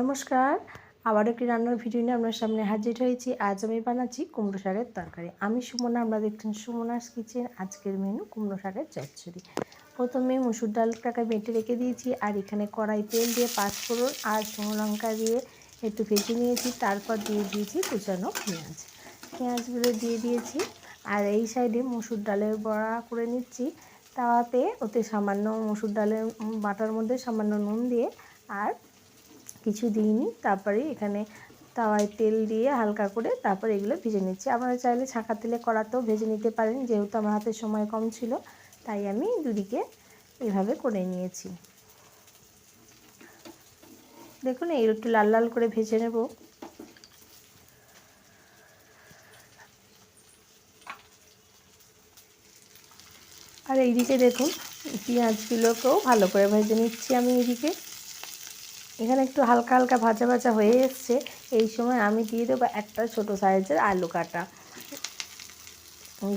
নমস্কার। আবার একটি রান্নার ভিডিও নিয়ে আপনার সামনে হাজির হয়েছি। আজ আমি বানাচ্ছি কুমড়ো শাকের তরকারি। আমি সুমনা আমরা দেখছেন সুমনাস কিচেন। আজকের মেনু কুমড়ো শাকের চচ্চড়ি। প্রথমে মুসুর ডালটাকে বেটে রেখে দিয়েছি, আর এখানে কড়াই তেল দিয়ে পাঁচফোড়ন আর শুকনো লঙ্কা দিয়ে একটু ভেজে নিয়েছি। তারপর দিয়ে দিয়েছি কুচানো পেঁয়াজ। পেঁয়াজগুলো দিয়ে দিয়েছি, আর এই সাইডে মুসুর ডালের বড়া করে নিচ্ছি। তাওয়াতে ওতে সামান্য মুসুর ডালের বাটার মধ্যে সামান্য নুন দিয়ে আর কিছু দিইনি, তারপরে এখানে তাওয়ায় তেল দিয়ে হালকা করে তারপর এগুলো ভেজে নিচ্ছি। আপনারা চাইলে ছাঁকা তেলে কড়াতেও ভেজে নিতে পারেন, যেহেতু আমার হাতে সময় কম ছিল, তাই আমি দুদিকে এভাবে করে নিয়েছি। দেখুন, এই একটু লাল লাল করে ভেজে নেব। আর এইদিকে দেখুন, পেঁয়াজগুলোকেও ভালো করে ভেজে নিচ্ছি আমি এইদিকে। এখানে একটু হালকা হালকা ভাজা ভাজা হয়ে এসছে। এই সময় আমি দিয়ে দেবো একটা ছোটো সাইজের আলু কাটা।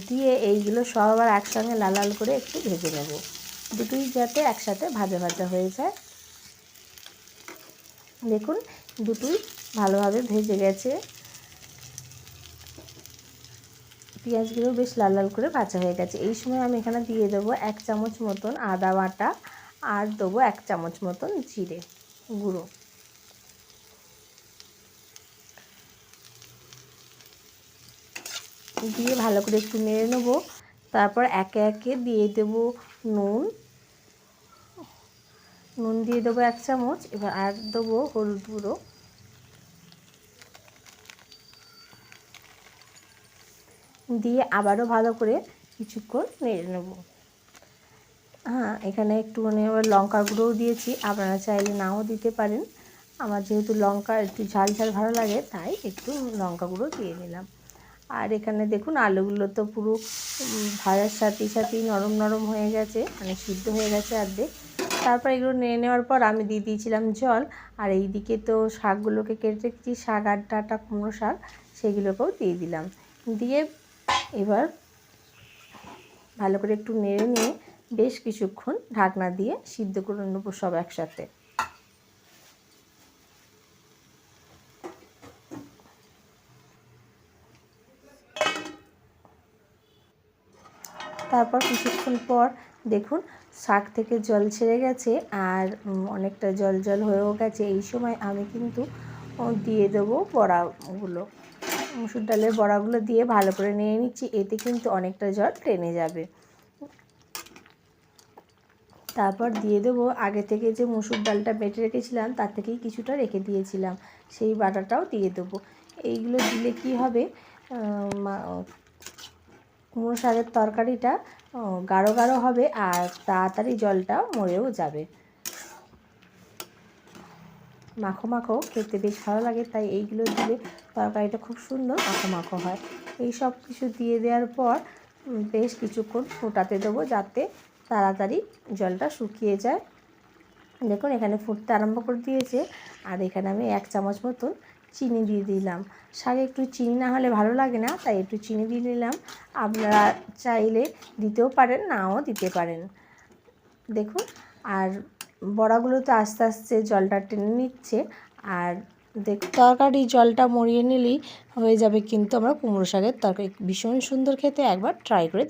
দিয়ে এইগুলো সব আবার একসঙ্গে লাল লাল করে একটু ভেজে নেব। দুটোই যাতে একসাথে ভাজা ভাজা হয়ে যায়। দেখুন, দুটোই ভালোভাবে ভেজে গেছে। পেঁয়াজগুলো বেশ লাল লাল করে ভাজা হয়ে গেছে। এই সময় আমি এখানে দিয়ে দেবো এক চামচ মতন আদা বাটা আর দেবো এক চামচ মতন জিরে। গুঁড়ো। দিয়ে ভালো করে একটু নেড়ে নেব। তারপর একে একে দিয়ে দেব নুন। নুন দিয়ে দেবো এক চামচ, এবার আর দেবো হলুদ গুঁড়ো। দিয়ে আবারও ভালো করে কিছুক্ষণ নেড়ে নেব। হ্যাঁ এখানে একটুখানি আবার লঙ্কা গুঁড়োও দিয়েছি। আপনারা চাইলে নাও দিতে পারেন। আমার যেহেতু লঙ্কা একটু ঝাল ঝাল ভালো লাগে, তাই একটু লঙ্কা গুঁড়ো দিয়ে নিলাম আর এখানে দেখুন, আলুগুলো তো পুরো ভাজার সাথে সাথেই নরম নরম হয়ে গেছে মানে সিদ্ধ হয়ে গেছে অর্ধেক। তারপর এগুলো নিয়ে নেওয়ার পর আমি দিয়ে দিয়েছিলাম জল। আর এই দিকে তো শাকগুলোকে কেটে রেখেছি, শাক আর ডাটা কুমড়ো শাক, সেগুলোকেও দিয়ে দিলাম। দিয়ে এবার ভালো করে একটু নেড়ে নিয়ে বেশ কিছুক্ষণ ঢাকনা দিয়ে সিদ্ধ করে নেব সব একসাথে। তারপর কিছুক্ষণ পর দেখুন শাক থেকে জল ছেড়ে গেছে আর অনেকটা জল জল হয়েও গেছে। এই সময় আমি কিন্তু দিয়ে দেবো বড়াগুলো। মুসুর ডালের বড়াগুলো দিয়ে ভালো করে নিয়ে নিচ্ছি, এতে কিন্তু অনেকটা জল টেনে যাবে। তারপর দিয়ে দেবো। আগে থেকে যে মুসুর ডালটা বেটে রেখেছিলাম, তার থেকেই কিছুটা রেখে দিয়েছিলাম। সেই বাটাটাও দিয়ে দেবো। এইগুলো দিলে কি হবে? কুমড়ো শাকের তরকারিটা গাঢ় গাঢ় হবে আর তাড়াতাড়ি জলটা মরেও যাবে। মাখো মাখো, খেতে বেশ ভালো লাগে, তাই এইগুলো দিলে তরকারিটা খুব সুন্দর মাখো মাখো হয়। এই সব কিছু দিয়ে দেওয়ার পর বেশ কিছুক্ষণ ফোটাতে দেবো যাতে তাড়াতাড়ি জলটা শুকিয়ে যায়। দেখুন, এখানে ফুটতে আরম্ভ করে দিয়েছে। আর এখানে আমি এক চামচ মতন চিনি দিয়ে দিলাম। শাকে একটু চিনি না হলে ভালো লাগে না, তাই একটু চিনি দিয়ে দিলাম আপনারা চাইলে দিতেও পারেন, নাও দিতে পারেন। দেখুন, আর বড়াগুলো তো আস্তে আস্তে জলটা টেনে নিচ্ছে। আর দেখ, তরকারি জলটা মরিয়ে নিলেই হয়ে যাবে কিন্তু আমরা কুমড়ো শাকের তরকারি। ভীষণ সুন্দর খেতে, একবার ট্রাই করে